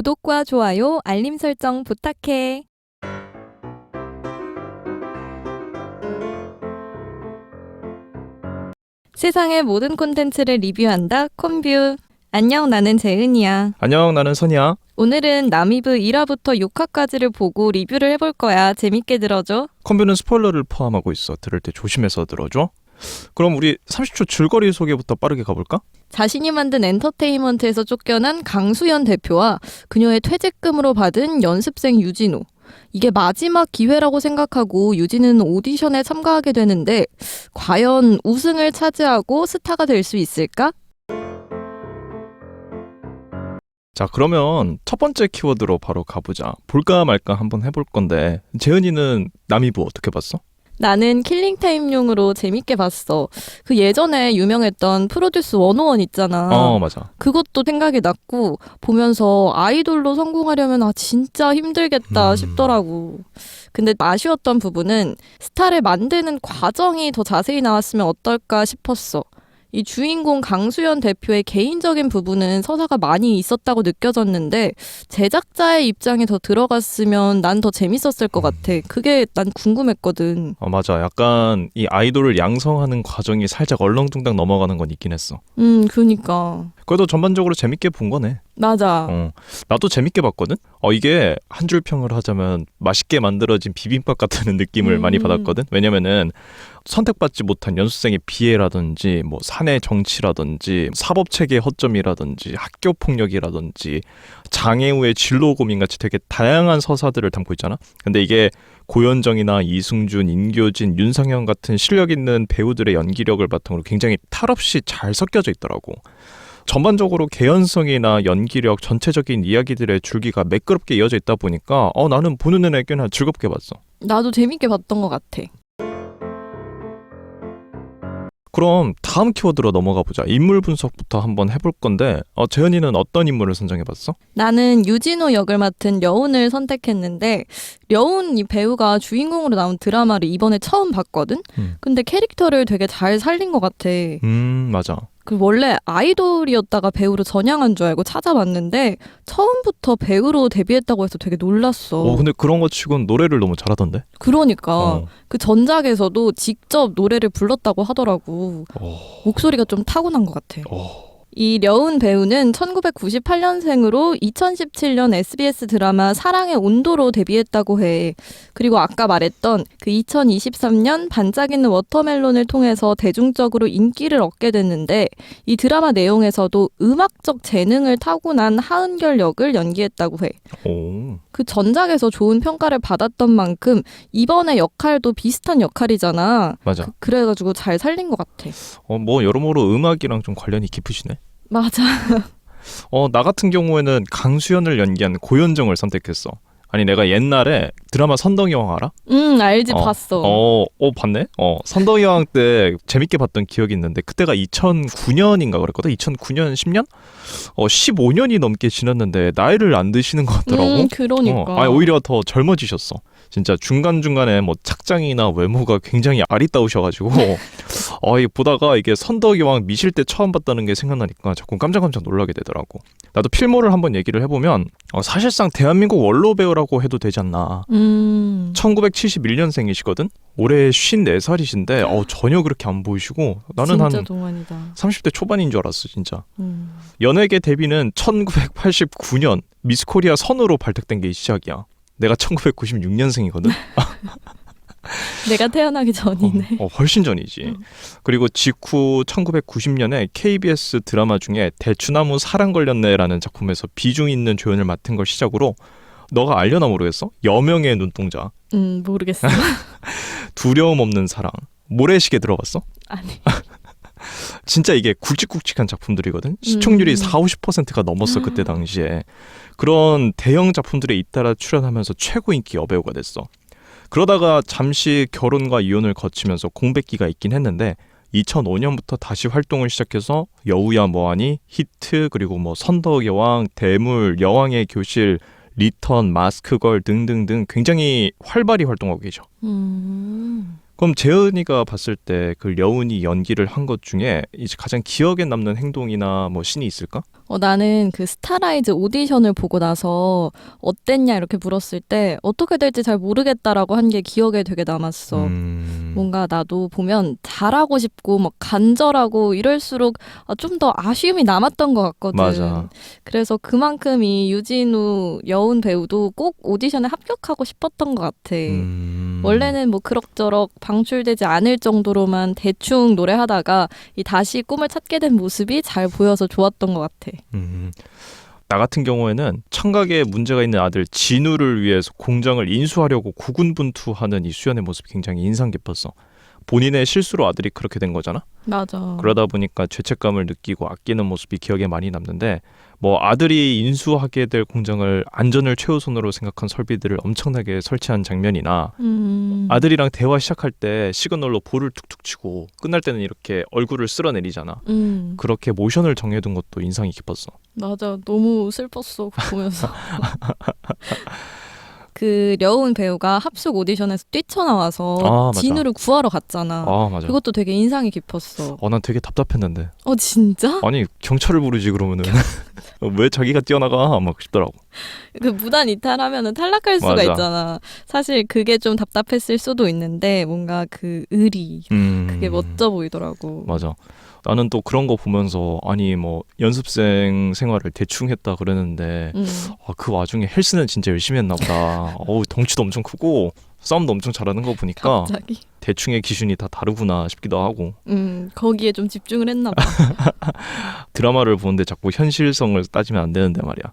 구독과 좋아요, 알림 설정 부탁해. 세상의 모든 콘텐츠를 리뷰한다. 콘뷰. 안녕, 나는 재은이야. 안녕, 나는 선이야. 오늘은 남이브 1화부터 6화까지를 보고 리뷰를 해볼 거야. 재밌게 들어줘. 컴퓨는 스포일러를 포함하고 있어. 들을 때 조심해서 들어줘. 그럼 우리 30초 줄거리 소개부터 빠르게 가볼까? 자신이 만든 엔터테인먼트에서 쫓겨난 강수연 대표와 그녀의 퇴직금으로 받은 연습생 유진우. 이게 마지막 기회라고 생각하고 유진우는 오디션에 참가하게 되는데 과연 우승을 차지하고 스타가 될 수 있을까? 자, 그러면 첫 번째 키워드로 바로 가보자. 볼까 말까 한번 해볼 건데, 재은이는 남이부 어떻게 봤어? 나는 킬링타임용으로 재밌게 봤어. 그 예전에 유명했던 프로듀스 101 있잖아. 어, 맞아. 그것도 생각이 났고 보면서 아이돌로 성공하려면 아 진짜 힘들겠다 음. 싶더라고. 근데 아쉬웠던 부분은 스타를 만드는 과정이 더 자세히 나왔으면 어떨까 싶었어. 이 주인공 강수연 대표의 개인적인 부분은 서사가 많이 있었다고 느껴졌는데 제작자의 입장에 더 들어갔으면 난 더 재밌었을 것 같아. 그게 난 궁금했거든. 어, 맞아. 약간 이 아이돌을 양성하는 과정이 살짝 얼렁뚱땅 넘어가는 건 있긴 했어. 음, 그니까. 그래도 전반적으로 재밌게 본 거네. 맞아. 어, 나도 재밌게 봤거든. 어, 이게 한 줄 평을 하자면 맛있게 만들어진 비빔밥 같다는 느낌을 음. 많이 받았거든. 왜냐면은 선택받지 못한 연수생의 비애라든지 뭐 사내 정치라든지 사법 체계의 허점이라든지 학교 폭력이라든지 장애 후의 진로 고민 같이 되게 다양한 서사들을 담고 있잖아. 근데 이게 고현정이나 이승준, 인교진, 윤상현 같은 실력 있는 배우들의 연기력을 바탕으로 굉장히 탈 없이 잘 섞여져 있더라고. 전반적으로 개연성이나 연기력, 전체적인 이야기들의 줄기가 매끄럽게 이어져 있다 보니까 어 나는 보는 내내 꽤나 즐겁게 봤어. 나도 재밌게 봤던 것 같아. 그럼 다음 키워드로 넘어가 보자. 인물 분석부터 한번 해볼 건데 어, 재현이는 어떤 인물을 선정해봤어? 나는 유진호 역을 맡은 려운을 선택했는데 려운 이 배우가 주인공으로 나온 드라마를 이번에 처음 봤거든. 음. 근데 캐릭터를 되게 잘 살린 것 같아. 음 맞아. 그 원래 아이돌이었다가 배우로 전향한 줄 알고 찾아봤는데 처음부터 배우로 데뷔했다고 해서 되게 놀랐어. 어 근데 그런 거 치곤 노래를 너무 잘하던데. 그러니까 어. 그 전작에서도 직접 노래를 불렀다고 하더라고. 어. 목소리가 좀 타고난 것 같아. 어. 이 려운 배우는 1998년생으로 2017년 SBS 드라마 사랑의 온도로 데뷔했다고 해. 그리고 아까 말했던 그 2023년 반짝이는 워터멜론을 통해서 대중적으로 인기를 얻게 됐는데 이 드라마 내용에서도 음악적 재능을 타고난 하은결 역을 연기했다고 해. 오. 그 전작에서 좋은 평가를 받았던 만큼 이번에 역할도 비슷한 역할이잖아. 맞아. 그 래가지고 잘 살린 것 같아. 어 뭐 여러모로 음악이랑 좀 관련이 깊으시네. 맞아. 어, 나 같은 경우에는 강수연을 연기한 고현정을 선택했어. 아니, 내가 옛날에 드라마 선덕여왕 알아? 응, 알지, 어, 봤어. 어, 어, 봤네? 어, 선덕여왕 때 재밌게 봤던 기억이 있는데, 그때가 2009년인가 그랬거든? 2009년, 10년? 어, 15년이 넘게 지났는데, 나이를 안 드시는 것 같더라고. 음, 그러니까. 어, 아니, 오히려 더 젊어지셨어. 진짜 중간중간에 뭐 착장이나 외모가 굉장히 아리따우셔가지고, 어, 이 보다가 이게 선덕여왕 미실 때 처음 봤다는 게 생각나니까 자꾸 깜짝깜짝 놀라게 되더라고. 나도 필모를 한번 얘기를 해보면, 어, 사실상 대한민국 원로 배우라고 해도 되지 않나. 음. 1971년생이시거든? 올해 54살이신데, 어, 전혀 그렇게 안 보이시고, 나는 한 동안이다. 30대 초반인 줄 알았어, 진짜. 음. 연예계 데뷔는 1989년 미스 코리아 선으로 발탁된 게 시작이야. 내가 1996년생이거든. 내가 태어나기 전이네. 어, 훨씬 전이지. 음. 그리고 직후 1990년에 KBS 드라마 중에 대추나무 사랑 걸렸네라는 작품에서 비중 있는 조연을 맡은 걸 시작으로 너가 알려나 모르겠어? 여명의 눈동자, 음, 모르겠어. 두려움 없는 사랑, 모래시계 들어봤어? 아니. 진짜 이게 굵직굵직한 작품들이거든. 시청률이 음. 4, 50%가 넘었어 그때 당시에. 그런 대형 작품들에 잇따라 출연하면서 최고 인기 여배우가 됐어. 그러다가 잠시 결혼과 이혼을 거치면서 공백기가 있긴 했는데 2005년부터 다시 활동을 시작해서 여우야 뭐하니, 히트 그리고 뭐 선덕 여왕, 대물, 여왕의 교실, 리턴, 마스크걸 등등등 굉장히 활발히 활동하고 계셔. 음. 그럼 재은이가 봤을 때그 려운이 연기를 한 것 중에 이제 가장 기억에 남는 행동이나 뭐 신이 있을까? 어, 나는 그 스타라이즈 오디션을 보고 나서 어땠냐 이렇게 물었을 때 어떻게 될지 잘 모르겠다라고 한 게 기억에 되게 남았어. 음. 뭔가 나도 보면 잘하고 싶고 막 간절하고 이럴수록 아, 좀더 아쉬움이 남았던 것 같거든. 맞아. 그래서 그만큼 이 유진우 여운 배우도 꼭 오디션에 합격하고 싶었던 것 같아. 음. 원래는 뭐 그럭저럭 방출되지 않을 정도로만 대충 노래하다가 이 다시 꿈을 찾게 된 모습이 잘 보여서 좋았던 것 같아. 음. 나 같은 경우에는 청각에 문제가 있는 아들 진우를 위해서 공장을 인수하려고 고군분투하는 이 수연의 모습이 굉장히 인상 깊었어. 본인의 실수로 아들이 그렇게 된 거잖아. 맞아. 그러다 보니까 죄책감을 느끼고 아끼는 모습이 기억에 많이 남는데 뭐 아들이 인수하게 될 공장을 안전을 최우선으로 생각한 설비들을 엄청나게 설치한 장면이나 음. 아들이랑 대화 시작할 때 시그널로 볼을 툭툭 치고 끝날 때는 이렇게 얼굴을 쓸어내리잖아. 음. 그렇게 모션을 정해둔 것도 인상이 깊었어. 맞아. 너무 슬펐어. 보면서. 그 려운 배우가 합숙 오디션에서 뛰쳐나와서 아, 맞아. 진우를 구하러 갔잖아. 아 맞아. 그것도 되게 인상이 깊었어. 어, 난 되게 답답했는데. 어 진짜? 아니 경찰을 부르지 그러면은 왜 자기가 뛰어나가 막 싶더라고. 그 무단 이탈하면은 탈락할 수가 맞아. 있잖아. 사실 그게 좀 답답했을 수도 있는데 뭔가 그 의리 음. 그게 멋져 보이더라고. 맞아. 나는 또 그런 거 보면서 아니 뭐 연습생 생활을 대충 했다 그러는데 음. 아, 그 와중에 헬스는 진짜 열심히 했나 보다. 어우 덩치도 엄청 크고 싸움도 엄청 잘하는 거 보니까 갑자기. 대충의 기준이 다 다르구나 싶기도 하고 음 거기에 좀 집중을 했나 봐. 드라마를 보는데 자꾸 현실성을 따지면 안 되는데 말이야.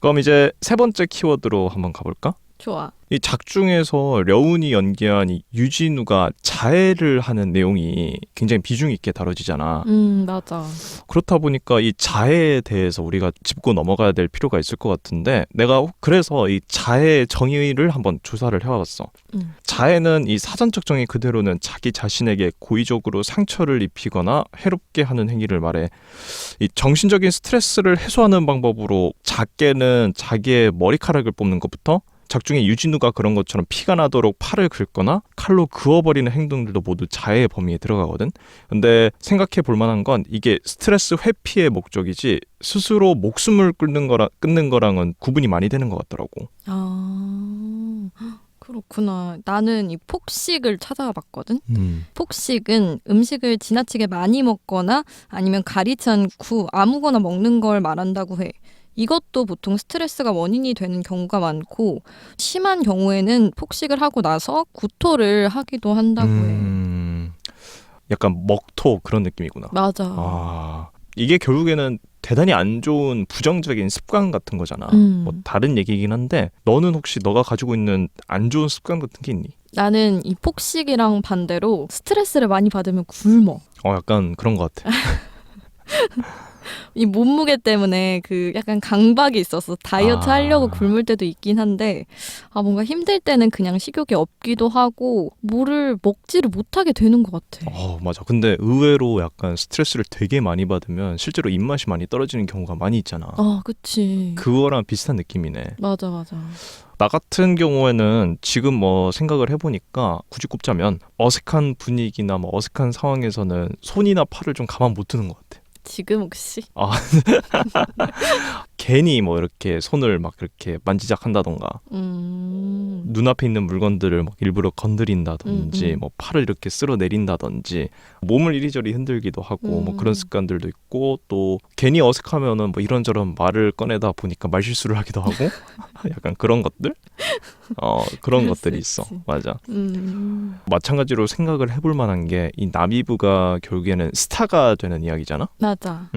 그럼 이제 세 번째 키워드로 한번 가볼까? 좋아. 이 작중에서 려운이 연기한 이 유진우가 자해를 하는 내용이 굉장히 비중 있게 다뤄지잖아. 음 맞아. 그렇다 보니까 이 자해에 대해서 우리가 짚고 넘어가야 될 필요가 있을 것 같은데 내가 그래서 이 자해 정의를 한번 조사를 해와봤어. 음. 자해는 이 사전적 정의 그대로는 자기 자신에게 고의적으로 상처를 입히거나 해롭게 하는 행위를 말해 이 정신적인 스트레스를 해소하는 방법으로 작게는 자기의 머리카락을 뽑는 것부터 작중에 유진우가 그런 것처럼 피가 나도록 팔을 긁거나 칼로 그어버리는 행동들도 모두 자해의 범위에 들어가거든. 근데 생각해 볼 만한 건 이게 스트레스 회피의 목적이지 스스로 목숨을 끊는 거라 끊는 거랑은 구분이 많이 되는 것 같더라고. 아 그렇구나. 나는 이 폭식을 찾아가 봤거든. 음. 폭식은 음식을 지나치게 많이 먹거나 아니면 가리지 않고 아무거나 먹는 걸 말한다고 해. 이것도 보통 스트레스가 원인이 되는 경우가 많고 심한 경우에는 폭식을 하고 나서 구토를 하기도 한다고 해. 음. 약간 먹토 그런 느낌이구나. 맞아. 아 이게 결국에는 대단히 안 좋은 부정적인 습관 같은 거잖아. 음. 뭐 다른 얘기긴 한데 너는 혹시 너가 가지고 있는 안 좋은 습관 같은 게 있니? 나는 이 폭식이랑 반대로 스트레스를 많이 받으면 굶어. 어 약간 그런 것 같아. 이 몸무게 때문에 그 약간 강박이 있어서 다이어트 아. 하려고 굶을 때도 있긴 한데 아 뭔가 힘들 때는 그냥 식욕이 없기도 하고 뭐를 먹지를 못하게 되는 것 같아. 어 맞아. 근데 의외로 약간 스트레스를 되게 많이 받으면 실제로 입맛이 많이 떨어지는 경우가 많이 있잖아. 아 그치. 그거랑 비슷한 느낌이네. 맞아 맞아. 나 같은 경우에는 지금 뭐 생각을 해보니까 굳이 꼽자면 어색한 분위기나 뭐 어색한 상황에서는 손이나 팔을 좀 가만 못 두는 것 같아. 지금 혹시 괜히 뭐 이렇게 손을 막 이렇게 만지작 한다던가 음 눈앞에 있는 물건들을 막 일부러 건드린다든지 음, 음. 뭐 팔을 이렇게 쓸어 내린다든지 몸을 이리저리 흔들기도 하고 뭐 음. 그런 습관들도 있고 또 괜히 어색하면은 뭐 이런저런 말을 꺼내다 보니까 말실수를 하기도 하고 약간 그런 것들 어 그런 것들이 수 있어 있지. 맞아 음 마찬가지로 생각을 해볼 만한 게 이 나비부가 결국에는 스타가 되는 이야기잖아 맞아.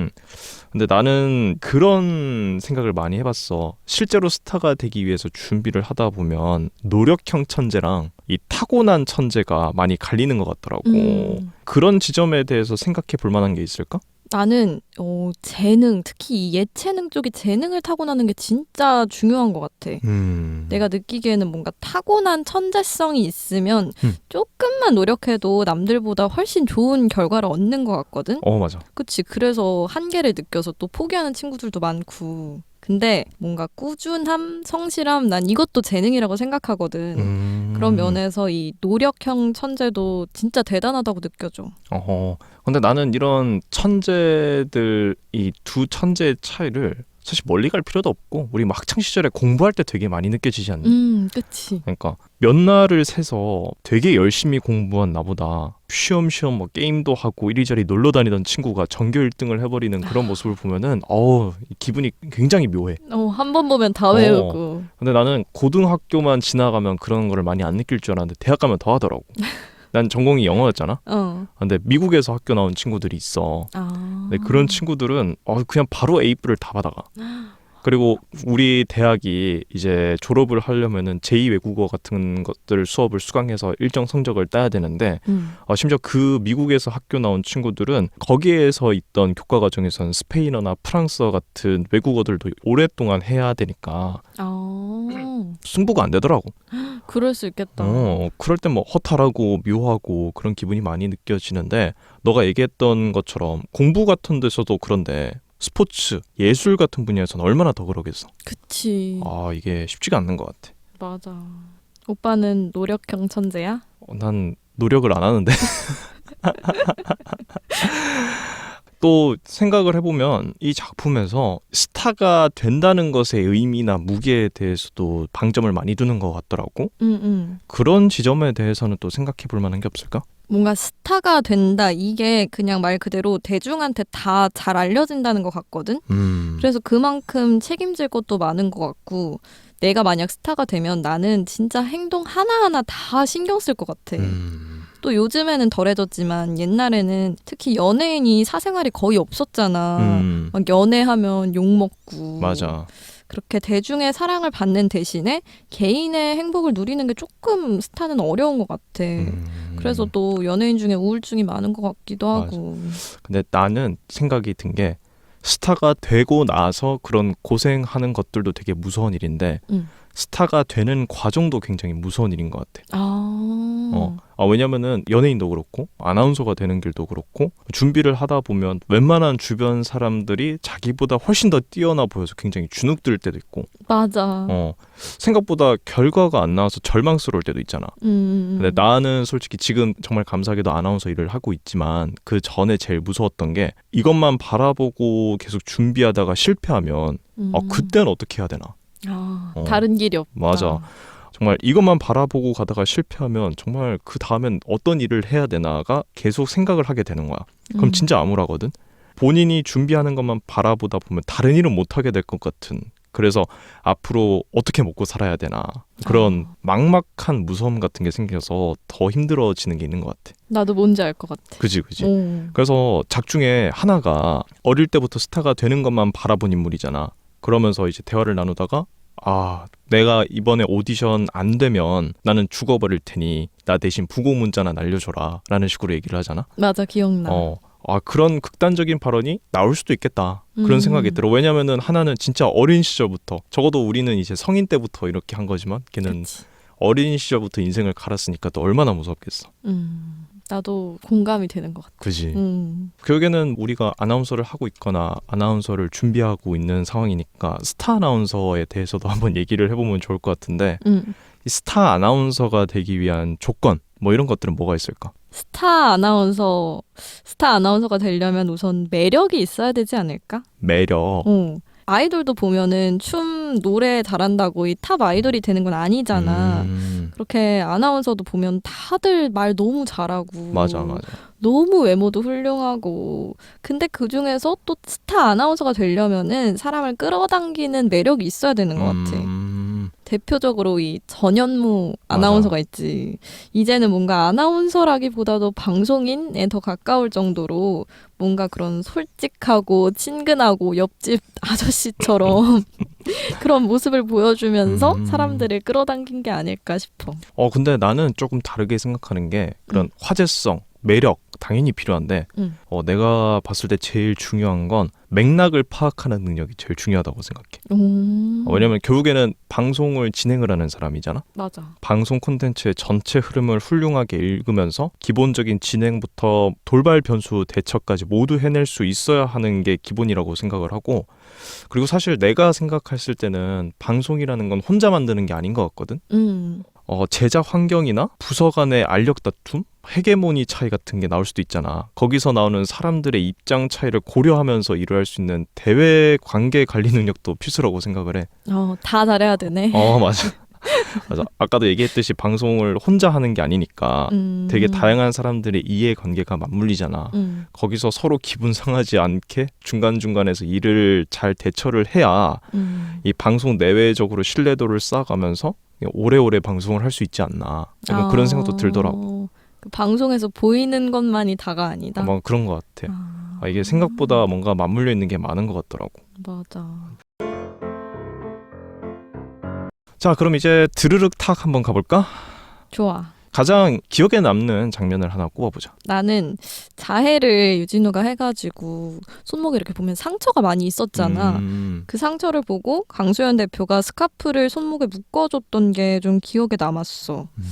근데 나는 그런 생각을 많이 해봤어. 실제로 스타가 되기 위해서 준비를 하다 보면 노력형 천재랑 이 타고난 천재가 많이 갈리는 것 같더라고. 음. 그런 지점에 대해서 생각해 볼 만한 게 있을까? 나는 어 재능 특히 이 예체능 쪽이 재능을 타고나는 게 진짜 중요한 것 같아. 음. 내가 느끼기에는 뭔가 타고난 천재성이 있으면 음. 조금만 노력해도 남들보다 훨씬 좋은 결과를 얻는 것 같거든. 어 맞아. 그치. 그래서 한계를 느껴서 또 포기하는 친구들도 많고. 근데 뭔가 꾸준함, 성실함, 난 이것도 재능이라고 생각하거든. 음. 그런 면에서 이 노력형 천재도 진짜 대단하다고 느껴져. 어허. 근데 나는 이런 천재들 이 두 천재의 차이를 사실 멀리 갈 필요도 없고 우리 막 학창 시절에 공부할 때 되게 많이 느껴지지 않니? 음, 그치. 그러니까 몇 날을 새서 되게 열심히 공부한 나보다 쉬엄쉬엄 뭐 게임도 하고 이리저리 놀러 다니던 친구가 전교 1등을 해버리는 그런 모습을 보면은 어우 기분이 굉장히 묘해. 어, 한 번 보면 다 외우고. 근데 나는 고등학교만 지나가면 그런 거를 많이 안 느낄 줄 알았는데 대학 가면 더 하더라고. 난 전공이 영어였잖아. 어. 근데 미국에서 학교 나온 친구들이 있어. 아. 근데 그런 친구들은 어, 그냥 바로 A뿔을 다 받아가. 그리고 우리 대학이 이제 졸업을 하려면은 제2 외국어 같은 것들 수업을 수강해서 일정 성적을 따야 되는데 음. 어, 심지어 그 미국에서 학교 나온 친구들은 거기에서 있던 교과 과정에서는 스페인어나 프랑스어 같은 외국어들도 오랫동안 해야 되니까 아. 승부가 안 되더라고. 그럴 수 있겠다. 어, 그럴 땐뭐 허탈하고 묘하고 그런 기분이 많이 느껴지는데 너가 얘기했던 것처럼 공부 같은 데서도 그런데 스포츠, 예술 같은 분야에서는 얼마나 더 그러겠어. 그치. 아 이게 쉽지가 않는 것 같아. 맞아. 오빠는 노력형 천재야? 어, 난 노력을 안 하는데. 또 생각을 해보면 이 작품에서 스타가 된다는 것의 의미나 무게에 대해서도 방점을 많이 두는 것 같더라고. 응, 응. 그런 지점에 대해서는 또 생각해 볼 만한 게 없을까? 뭔가 스타가 된다. 이게 그냥 말 그대로 대중한테 다 잘 알려진다는 것 같거든? 음. 그래서 그만큼 책임질 것도 많은 것 같고, 내가 만약 스타가 되면 나는 진짜 행동 하나하나 다 신경 쓸 것 같아. 음. 또 요즘에는 덜해졌지만 옛날에는 특히 연예인이 사생활이 거의 없었잖아. 음. 막 연애하면 욕 먹고. 맞아. 그렇게 대중의 사랑을 받는 대신에 개인의 행복을 누리는 게 조금 스타는 어려운 것 같아. 음. 그래서 또 연예인 중에 우울증이 많은 것 같기도 하고. 근데 나는 생각이 든 게 스타가 되고 나서 그런 고생하는 것들도 되게 무서운 일인데 음. 스타가 되는 과정도 굉장히 무서운 일인 것 같아. 아. 어. 아, 왜냐면은 연예인도 그렇고 아나운서가 되는 길도 그렇고 준비를 하다 보면 웬만한 주변 사람들이 자기보다 훨씬 더 뛰어나 보여서 굉장히 주눅들 때도 있고 맞아. 어. 생각보다 결과가 안 나와서 절망스러울 때도 있잖아. 음. 근데 나는 솔직히 지금 정말 감사하게도 아나운서 일을 하고 있지만 그 전에 제일 무서웠던 게 이것만 바라보고 계속 준비하다가 실패하면 음. 아 그때는 어떻게 해야 되나 아, 어. 다른 길이 없다. 맞아. 정말 이것만 바라보고 가다가 실패하면 정말 그 다음엔 어떤 일을 해야 되나가 계속 생각을 하게 되는 거야 그럼 음. 진짜 암울하거든 본인이 준비하는 것만 바라보다 보면 다른 일은 못 하게 될 것 같은 그래서 앞으로 어떻게 먹고 살아야 되나 그런 아. 막막한 무서움 같은 게 생겨서 더 힘들어지는 게 있는 것 같아 나도 뭔지 알 것 같아. 그지 그지 오. 그래서 작 중에 하나가 어릴 때부터 스타가 되는 것만 바라본 인물이잖아. 그러면서 이제 대화를 나누다가 아 내가 이번에 오디션 안 되면 나는 죽어버릴 테니 나 대신 부고 문자나 날려줘라 라는 식으로 얘기를 하잖아. 맞아, 기억나. 어. 아 그런 극단적인 발언이 나올 수도 있겠다 그런 음. 생각이 들어 왜냐면은 하나는 진짜 어린 시절부터 적어도 우리는 이제 성인 때부터 이렇게 한 거지만 걔는 그치. 어린 시절부터 인생을 갈았으니까 또 얼마나 무섭겠어 음. 나도 공감이 되는 것 같아. 그지 음. 결국에는 우리가 아나운서를 하고 있거나 아나운서를 준비하고 있는 상황이니까 스타 아나운서에 대해서도 한번 얘기를 해보면 좋을 것 같은데 음. 이 스타 아나운서가 되기 위한 조건 뭐 이런 것들은 뭐가 있을까? 스타 아나운서, 스타 아나운서가 되려면 우선 매력이 있어야 되지 않을까? 매력. 어. 아이돌도 보면은 춤, 노래 잘한다고 이 탑 아이돌이 되는 건 아니잖아. 음, 그렇게 아나운서도 보면 다들 말 너무 잘하고. 맞아 맞아. 너무 외모도 훌륭하고. 근데 그 중에서 또 스타 아나운서가 되려면은 사람을 끌어당기는 매력이 있어야 되는 것 같아. 음, 대표적으로 이 전현무 아나운서가 있지. 이제는 뭔가 아나운서라기보다도 방송인에 더 가까울 정도로 뭔가 그런 솔직하고 친근하고 옆집 아저씨처럼 그런 모습을 보여주면서 음. 사람들을 끌어당긴 게 아닐까 싶어. 어 근데 나는 조금 다르게 생각하는 게 그런 음. 화제성, 매력 당연히 필요한데 음. 어, 내가 봤을 때 제일 중요한 건 맥락을 파악하는 능력이 제일 중요하다고 생각해. 오. 어, 왜냐면 결국에는 방송을 진행을 하는 사람이잖아. 맞아. 방송 콘텐츠의 전체 흐름을 훌륭하게 읽으면서 기본적인 진행부터 돌발 변수 대처까지 모두 해낼 수 있어야 하는 게 기본이라고 생각을 하고 그리고 사실 내가 생각했을 때는 방송이라는 건 혼자 만드는 게 아닌 것 같거든. 음. 어, 제작 환경이나 부서 간의 알력 다툼, 헤게모니 차이 같은 게 나올 수도 있잖아. 거기서 나오는 사람들의 입장 차이를 고려하면서 일을 할 수 있는 대외 관계 관리 능력도 필수라고 생각을 해. 어, 다 잘해야 되네. 어, 맞아. 맞아. 아까도 얘기했듯이 방송을 혼자 하는 게 아니니까 음. 되게 다양한 사람들의 이해 관계가 맞물리잖아. 음. 거기서 서로 기분 상하지 않게 중간중간에서 일을 잘 대처를 해야 음. 이 방송 내외적으로 신뢰도를 쌓아가면서 오래오래 방송을 할 수 있지 않나. 약간 그런 생각도 들더라고. 그 방송에서 보이는 것만이 다가 아니다. 아마 그런 것 같아. 아, 아, 이게 생각보다 뭔가 맞물려 있는 게 많은 것 같더라고. 맞아. 자, 그럼 이제 드르륵 탁 한번 가볼까? 좋아. 가장 기억에 남는 장면을 하나 꼽아보자. 나는 자해를 유진우가 해가지고 손목에 이렇게 보면 상처가 많이 있었잖아. 음, 그 상처를 보고 강수현 대표가 스카프를 손목에 묶어줬던 게 좀 기억에 남았어. 음.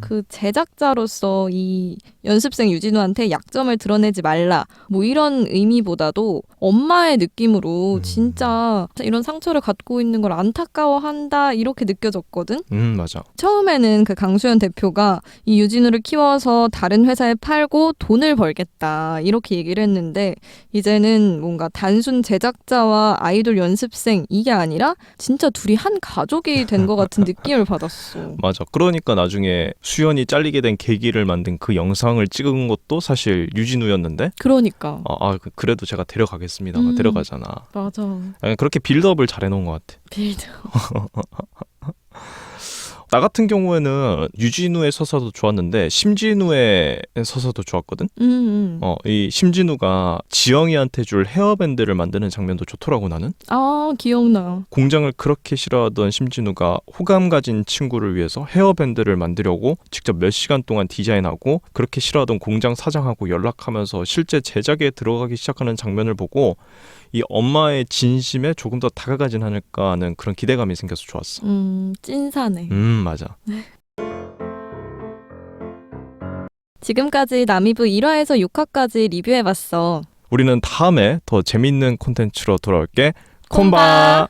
그 제작자로서 이 연습생 유진우한테 약점을 드러내지 말라. 뭐 이런 의미보다도 엄마의 느낌으로 음. 진짜 이런 상처를 갖고 있는 걸 안타까워한다 이렇게 느껴졌거든. 음, 맞아. 처음에는 그 강수현 대표가 이 유진우를 키워서 다른 회사에 팔고 돈을 벌겠다 이렇게 얘기를 했는데 이제는 뭔가 단순 제작자와 아이돌 연습생 이게 아니라 진짜 둘이 한 가족이 된 것 같은 느낌을 받았어. 맞아. 그러니까 나중에 수연이 잘리게 된 계기를 만든 그 영상을 찍은 것도 사실 유진우였는데, 그러니까 아, 아, 그- 그래도 제가 데려가겠습니다. 막 음. 데려가잖아. 맞아. 그렇게 빌드업을 잘 해놓은 것 같아. 빌드. 나 같은 경우에는 유진우의 서사도 좋았는데 심진우의 서사도 좋았거든. 음, 음. 어, 이 심진우가 지영이한테 줄 헤어밴드를 만드는 장면도 좋더라고 나는. 아 기억나. 공장을 그렇게 싫어하던 심진우가 호감 가진 친구를 위해서 헤어밴드를 만들려고 직접 몇 시간 동안 디자인하고 그렇게 싫어하던 공장 사장하고 연락하면서 실제 제작에 들어가기 시작하는 장면을 보고 이 엄마의 진심에 조금 더 다가가진 않을까 하는 그런 기대감이 생겨서 좋았어. 음 찐사네. 음, 맞아. 지금까지 남이부 1화에서 6화까지 리뷰해봤어. 우리는 다음에 더 재밌는 콘텐츠로 돌아올게. 콤바. 콤바.